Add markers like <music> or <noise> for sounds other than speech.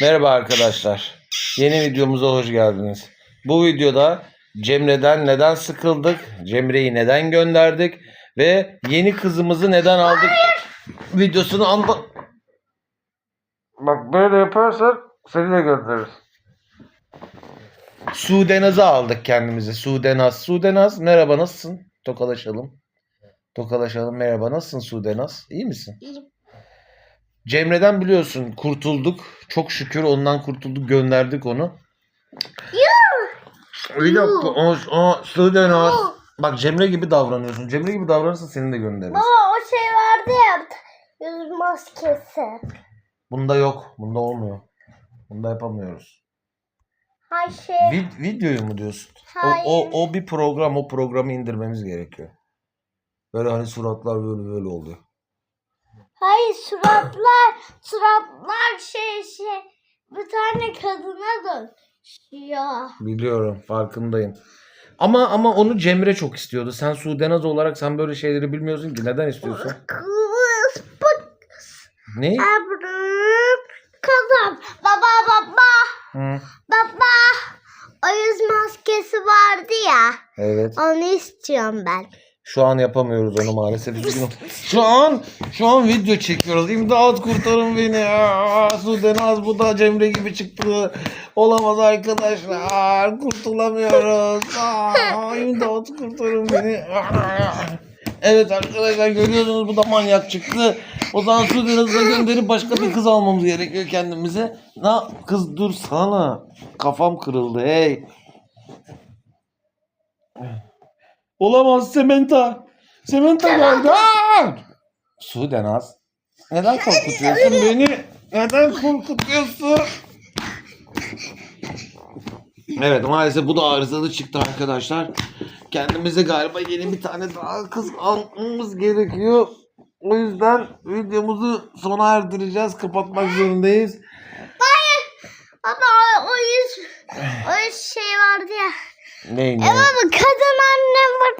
Merhaba arkadaşlar. Yeni videomuza hoş geldiniz. Bu videoda Cemre'den neden sıkıldık, Cemre'yi neden gönderdik ve yeni kızımızı neden aldık videosunu anla... Bak böyle yaparsan seni de göndeririz. Sudenaz'ı aldık kendimize. Sudenaz. Sudenaz merhaba nasılsın? Tokalaşalım. Tokalaşalım merhaba nasılsın Sudenaz? İyi misin? İyiyim. Cemre'den biliyorsun kurtulduk. Çok şükür ondan kurtulduk gönderdik onu. Öyle Yuh. o, o Sudenaz. Yuh. Bak Cemre gibi davranıyorsun. Cemre gibi davranırsan seni de göndeririz. Baba o şey vardı ya yüz maskesi. Bunda yok. Bunda olmuyor. Bunda yapamıyoruz. Her şey. Vid- videoyu mu diyorsun? O, Hayır. o, o bir program. O programı indirmemiz gerekiyor. Böyle hani suratlar böyle böyle oluyor. Hayır suratlar suratlar şey şey bir tane kadına dönüşüyor. Biliyorum. Farkındayım. Ama ama onu Cemre çok istiyordu. Sen Sudenaz olarak sen böyle şeyleri bilmiyorsun ki. Neden istiyorsun? Kız bak Ne? Ebru kızım baba baba Hı. baba o yüz maskesi vardı ya Evet. onu istiyorum ben. Şu an yapamıyoruz onu maalesef. Şu an şu an video çekiyoruz. İmdat kurtarın beni. Aa, Sudenaz bu da Cemre gibi çıktı. Olamaz arkadaşlar. Kurtulamıyoruz. Aa, imdat kurtarın beni. Evet arkadaşlar görüyorsunuz bu da manyak çıktı. O zaman Sudenaz'ı gönderip başka bir kız almamız gerekiyor kendimize. Na kız dur sana. Kafam kırıldı hey. Olamaz Sementa. Sementa geldi. Aa! Sudenaz. Neden korkutuyorsun beni? Neden <laughs> korkutuyorsun? Evet maalesef bu da arızalı çıktı arkadaşlar. Kendimize galiba yeni bir tane daha kız almamız gerekiyor. O yüzden videomuzu sona erdireceğiz. Kapatmak zorundayız. Baba o, o yüz o yüz şey vardı ya. Neydi? Baba kadın আমার